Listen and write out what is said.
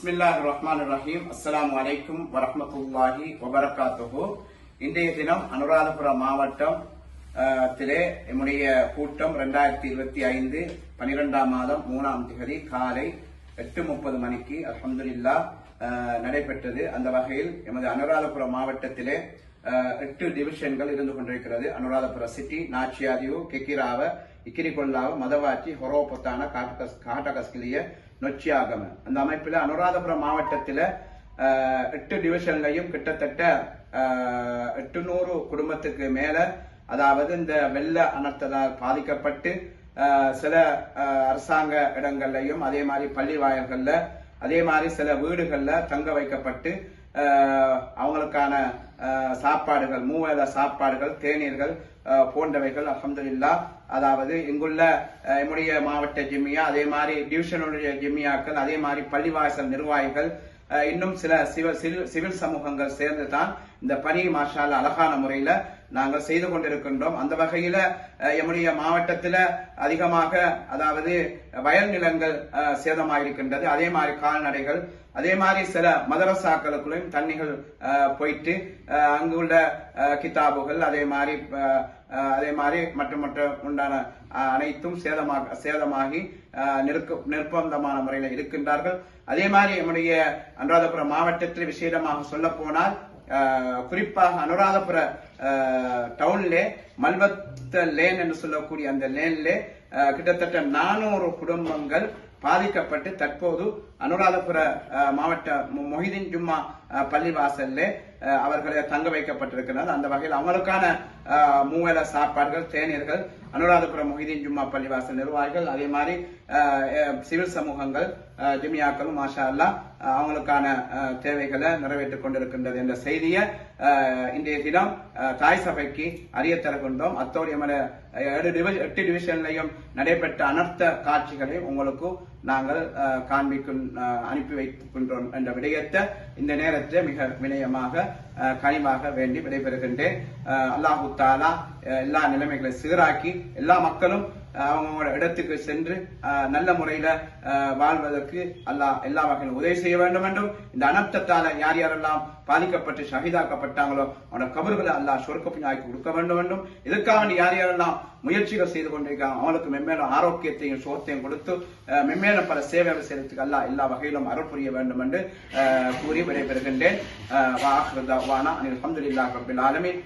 பிஸ்மில்லாஹ் ரஹ்மான் ரஹீம் அஸ்லாம் அலைக்கும் வரமத்துல்லாஹி வபரகாத்துஹு இன்றைய தினம் அனுராதபுரம் மாவட்டம் திலே நம்முடைய கூட்டம் ரெண்டாயிரத்தி இருபத்தி ஐந்து பனிரெண்டாம் மாதம் மூணாம் திகதி காலை எட்டு முப்பது மணிக்கு அல்ஹம்துலில்லாஹ் நடைபெற்றது. அந்த வகையில் எமது அனுராதபுரம் மாவட்டத்திலே எட்டு டிவிஷன்கள் இருந்து கொண்டிருக்கிறது. அனுராதபுர சிட்டி நாச்சியாதிவு கெக்கிராவ இக்கிரிகொல்லாவ மதவாச்சி ஹொரோபொத்தான காட்டகஸ் காட்டகஸ்கிலிய நொச்சியாகம. அந்த அமைப்பில் அனுராதபுரம் மாவட்டத்தில் எட்டு டிவிஷன்லையும் கிட்டத்தட்ட எட்டு நூறு குடும்பத்துக்கு மேல அதாவது இந்த வெள்ள அனர்த்தத்தால் பாதிக்கப்பட்டு சில அரசாங்க இடங்கள்லையும் அதே மாதிரி பள்ளி வாயல்கள்ல அதே மாதிரி சில வீடுகளில் தங்க வைக்கப்பட்டு அவங்களுக்கான சாப்பாடுகள் மூவேத சாப்பாடுகள் தேநீர்கள் போன்றவைகள் அஹமதுல்லா அதாவது இங்குள்ள அஹ், எம்முடைய மாவட்ட ஜிம்மியா அதே மாதிரி டிவிஷனுடைய ஜிம்மியாக்கள் அதே மாதிரி பள்ளிவாசல் நிர்வாகிகள் இன்னும் சில சிவில் சிவில் சிவில் சமூகங்கள் சேர்ந்து தான் இந்த பனி மாஷால் அழகான முறையில நாங்கள் செய்து கொண்டிருக்கின்றோம். அந்த வகையில எம்முடைய மாவட்டத்தில் அதிகமாக அதாவது வயல் நிலங்கள் அஹ், சேதமாயிருக்கின்றது. அதே மாதிரி கால்நடைகள் அதே மாதிரி சில மதரசாக்களுக்குள்ளையும் தண்ணிகள் அஹ், போயிட்டு அங்குள்ள அஹ், கிதாபுகள் அதே மாதிரி அதே மாதிரி மற்ற மற்ற உண்டான அஹ், அனைத்தும் சேதமாக சேதமாகி அஹ், நிற்க நிர்பந்தமான முறையில் இருக்கின்றார்கள். அதே மாதிரி நம்முடைய அனுராதபுரம் மாவட்டத்தில் விசேடமாக சொல்ல போனால் குறிப்பாக அனுராதபுர அஹ், டவுன்லே மல்வத்த லேன் என்று சொல்லக்கூடிய அந்த லேன்லே கிட்டத்தட்ட நானூறு குடும்பங்கள் பாதிக்கப்பட்டு தற்போது அனுராதபுர மாவட்ட மொஹிதீன் ஜும்மா பள்ளிவாசல்ல அவர்களை தங்க வைக்கப்பட்டிருக்கிறது அந்த வகையில் அவங்களுக்கான மூவேல சாப்பாடுகள் தேநீர்கள் அனுராதபுரம் மொஹிதீன் ஜும்மா பள்ளிவாசல் நிர்வாகிகள் அதே மாதிரி சிவில் சமூகங்கள் ஜிமியாக்களும் மாஷா அல்லா அவங்களுக்கான தேவைகளை நிறைவேற்றிக் கொண்டிருக்கின்றது என்ற செய்தியை இன்றைய தினம் தாய் சபைக்கு அறிய தருகின்றோம். அத்தோடு எமது ஏழு டிவி- எட்டு டிவிஷன்லையும் நடைபெற்ற அனர்த்த காட்சிகளை உங்களுக்கு நாங்கள் காண்பிக்கும் அனுப்பி வைக்கின்றோம் என்ற விடயத்தை இந்த நேரத்தில் மிக வினயமாக அஹ், கனிவாக வேண்டி விடைபெறுகின்றேன். அஹ், அல்லாஹு தாலா எல்லா நிலைமைகளை சீராக்கி எல்லா மக்களும் அவங்களோட இடத்துக்கு சென்று நல்ல முறையில வாழ்வதற்கு அல்லாஹ் எல்லா வகையிலும் உதவி செய்ய வேண்டும் என்றும் இந்த அனர்த்தத்தால யார் யாரெல்லாம் பாதிக்கப்பட்டு ஷஹீதாக்கப்பட்டாங்களோ அவனோட கபர்களை அல்லாஹ் சொர்க்கப்பினாக்கி கொடுக்க வேண்டும் என்றும் இதற்காக யார் யாரெல்லாம் முயற்சிகள் செய்து கொண்டிருக்காங்க அவங்களுக்கு மெம்மேலும் ஆரோக்கியத்தையும் சோத்தையும் கொடுத்து மெம்மேலும் பல சேவைகள் செய்யறதுக்கு அல்லாஹ் எல்லா வகையிலும் அருள் புரிய வேண்டும் என்று கூறி விடைபெறுகின்றேன். அஹ், வா ஆஹிரு தஅவானா அனில் ஹம்துலில்லாஹி ரப்பில் ஆலமீன்.